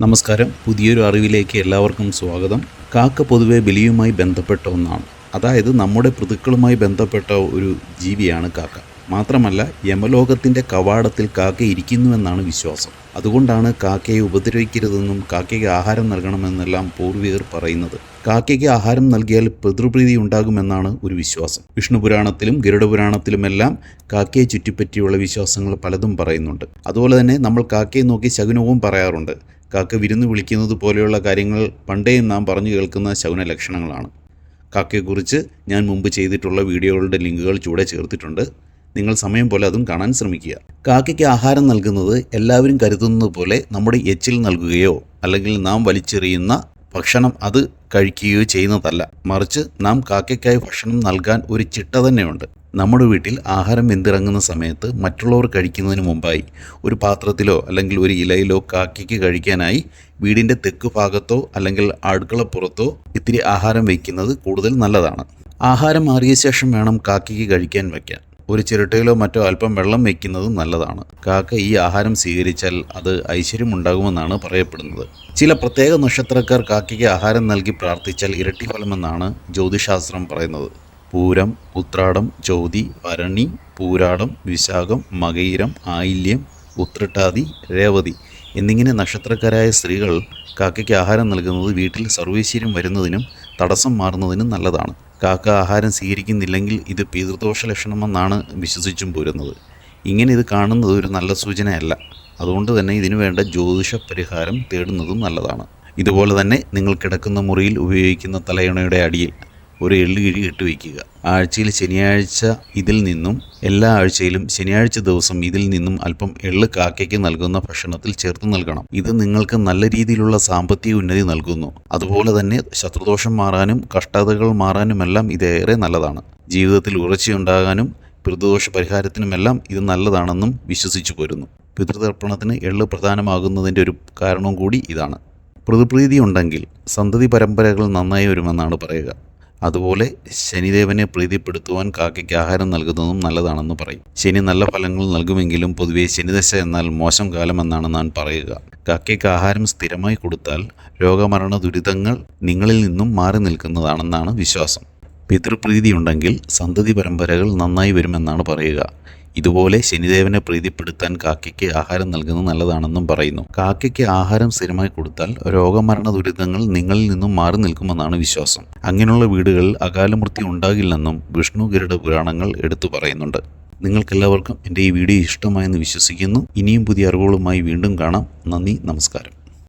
നമസ്കാരം. പുതിയൊരു അറിവിലേക്ക് എല്ലാവർക്കും സ്വാഗതം. കാക്ക പൊതുവെ ബലിയുമായി ബന്ധപ്പെട്ട ഒന്നാണ്. അതായത് നമ്മുടെ പിതൃക്കളുമായി ബന്ധപ്പെട്ട ഒരു ജീവിയാണ് കാക്ക. മാത്രമല്ല യമലോകത്തിന്റെ കവാടത്തിൽ കാക്ക ഇരിക്കുന്നുവെന്നാണ് വിശ്വാസം. അതുകൊണ്ടാണ് കാക്കയെ ഉപദ്രവിക്കരുതെന്നും കാക്കയ്ക്ക് ആഹാരം നൽകണമെന്നെല്ലാം പൂർവികർ പറയുന്നത്. കാക്കയ്ക്ക് ആഹാരം നൽകിയാൽ പിതൃപ്രീതി ഉണ്ടാകുമെന്നാണ് ഒരു വിശ്വാസം. വിഷ്ണു പുരാണത്തിലും ഗരുഡ പുരാണത്തിലുമെല്ലാം കാക്കയെ ചുറ്റിപ്പറ്റിയുള്ള വിശ്വാസങ്ങൾ പലതും പറയുന്നുണ്ട്. അതുപോലെ തന്നെ നമ്മൾ കാക്കയെ നോക്കി ശകുനവും പറയാറുണ്ട്. കാക്ക വിരുന്ന് വിളിക്കുന്നത് പോലെയുള്ള കാര്യങ്ങൾ പണ്ടേ നാം പറഞ്ഞു കേൾക്കുന്ന ശൗന ലക്ഷണങ്ങളാണ്. കാക്കയെക്കുറിച്ച് ഞാൻ മുമ്പ് ചെയ്തിട്ടുള്ള വീഡിയോകളുടെ ലിങ്കുകൾ ചൂടെ ചേർത്തിട്ടുണ്ട്. നിങ്ങൾ സമയം പോലെ അതും കാണാൻ ശ്രമിക്കുക. കാക്കയ്ക്ക് ആഹാരം നൽകുന്നത് എല്ലാവരും കരുതുന്നത് പോലെ നമ്മുടെ എച്ചിൽ നൽകുകയോ അല്ലെങ്കിൽ നാം വലിച്ചെറിയുന്ന ഭക്ഷണം അത് കഴിക്കുകയോ ചെയ്യുന്നതല്ല. മറിച്ച് നാം കാക്കയ്ക്കായി ഭക്ഷണം നൽകാൻ ഒരു ചിട്ട തന്നെയുണ്ട്. നമ്മുടെ വീട്ടിൽ ആഹാരം വെന്തിറങ്ങുന്ന സമയത്ത് മറ്റുള്ളവർ കഴിക്കുന്നതിന് മുമ്പായി ഒരു പാത്രത്തിലോ അല്ലെങ്കിൽ ഒരു ഇലയിലോ കാക്കയ്ക്ക് കഴിക്കാനായി വീടിന്റെ തെക്ക് ഭാഗത്തോ അല്ലെങ്കിൽ അടുക്കളപ്പുറത്തോ ഇത്തിരി ആഹാരം വയ്ക്കുന്നത് കൂടുതൽ നല്ലതാണ്. ആഹാരം മാറിയ ശേഷം വേണം കാക്കയ്ക്ക് കഴിക്കാൻ വയ്ക്കാൻ. ഒരു ചിരട്ടയിലോ മറ്റോ അല്പം വെള്ളം വയ്ക്കുന്നതും നല്ലതാണ്. കാക്ക ഈ ആഹാരം സ്വീകരിച്ചാൽ അത് ഐശ്വര്യമുണ്ടാകുമെന്നാണ് പറയപ്പെടുന്നത്. ചില പ്രത്യേക നക്ഷത്രക്കാർ കാക്കയ്ക്ക് ആഹാരം നൽകി പ്രാർത്ഥിച്ചാൽ ഇരട്ടി ഫലമെന്നാണ് ജ്യോതിശാസ്ത്രം പറയുന്നത്. പൂരം ഉത്രാടം ചോതി വരണി പൂരാടം വിശാഖം മകയിരം ആയില്യം ഉത്രട്ടാതി രേവതി എന്നിങ്ങനെ നക്ഷത്രക്കാരായ സ്ത്രീകൾ കാക്കയ്ക്ക് ആഹാരം നൽകുന്നത് വീട്ടിൽ സർവീശ്വര്യം വരുന്നതിനും തടസ്സം മാറുന്നതിന് നല്ലതാണ്. കാക്ക ആഹാരം സ്വീകരിക്കുന്നില്ലെങ്കിൽ ഇത് പിതൃദോഷ ലക്ഷണമെന്നാണ് വിശ്വസിച്ചും പോരുന്നത്. ഇങ്ങനെ ഇത് കാണുന്നത് ഒരു നല്ല സൂചനയല്ല. അതുകൊണ്ട് തന്നെ ഇതിനു വേണ്ട ജ്യോതിഷ പരിഹാരം തേടുന്നതും നല്ലതാണ്. ഇതുപോലെ തന്നെ നിങ്ങൾ കിടക്കുന്ന മുറിയിൽ ഉപയോഗിക്കുന്ന തലയണയുടെ അടിയിൽ ഒരു എള്ളുകിഴി ഇട്ടുവയ്ക്കുക ആഴ്ചയിൽ ശനിയാഴ്ച ഇതിൽ നിന്നും എല്ലാ ആഴ്ചയിലും ശനിയാഴ്ച ദിവസം ഇതിൽ നിന്നും അല്പം എള്ള് കാക്കയ്ക്ക് നൽകുന്ന ഭക്ഷണത്തിൽ ചേർത്ത് നൽകണം. ഇത് നിങ്ങൾക്ക് നല്ല രീതിയിലുള്ള സാമ്പത്തിക ഉന്നതി നൽകുന്നു. അതുപോലെ തന്നെ ശത്രുദോഷം മാറാനും കഷ്ടതകൾ മാറാനുമെല്ലാം ഇത് ഏറെ നല്ലതാണ്. ജീവിതത്തിൽ ഉറച്ചയുണ്ടാകാനും പിതൃദോഷ പരിഹാരത്തിനുമെല്ലാം ഇത് നല്ലതാണെന്നും വിശ്വസിച്ചു പോരുന്നു. പിതൃതർപ്പണത്തിന് എള്ള് പ്രധാനമാകുന്നതിന്റെ ഒരു കാരണവും കൂടി ഇതാണ്. പ്രതിപ്രീതി ഉണ്ടെങ്കിൽ സന്തതി പരമ്പരകൾ നന്നായി വരുമെന്നാണ് പറയുക. അതുപോലെ ശനിദേവനെ പ്രീതിപ്പെടുത്തുവാൻ കാക്കയ്ക്ക് ആഹാരം നൽകുന്നതും നല്ലതാണെന്ന് പറയും. ശനി നല്ല ഫലങ്ങൾ നൽകുമെങ്കിലും പൊതുവെ ശനിദശ എന്നാൽ മോശം കാലമെന്നാണ് ഞാൻ പറയുക. കാക്കയ്ക്ക് ആഹാരം സ്ഥിരമായി കൊടുത്താൽ രോഗമരണ ദുരിതങ്ങൾ നിങ്ങളിൽ നിന്നും മാറി നിൽക്കുന്നതാണെന്നാണ് വിശ്വാസം. പിതൃപ്രീതി ഉണ്ടെങ്കിൽ സന്തതി പരമ്പരകൾ നന്നായി വരുമെന്നാണ് പറയുക. ഇതുപോലെ ശനിദേവനെ പ്രീതിപ്പെടുത്താൻ കാക്കയ്ക്ക് ആഹാരം നൽകുന്നത് നല്ലതാണെന്നും പറയുന്നു. കാക്കയ്ക്ക് ആഹാരം സ്ഥിരമായി കൊടുത്താൽ രോഗമരണ ദുരിതങ്ങൾ നിങ്ങളിൽ നിന്നും മാറി നിൽക്കുമെന്നാണ് വിശ്വാസം. അങ്ങനെയുള്ള വീടുകളിൽ അകാലമൃത്യു ഉണ്ടാകില്ലെന്നും വിഷ്ണു ഗരുഡ പുരാണങ്ങൾ എടുത്തു പറയുന്നുണ്ട്. നിങ്ങൾക്കെല്ലാവർക്കും എന്റെ ഈ വീഡിയോ ഇഷ്ടമായെന്ന് വിശ്വസിക്കുന്നു. ഇനിയും പുതിയ അറിവുകളുമായി വീണ്ടും കാണാം. നന്ദി നമസ്കാരം.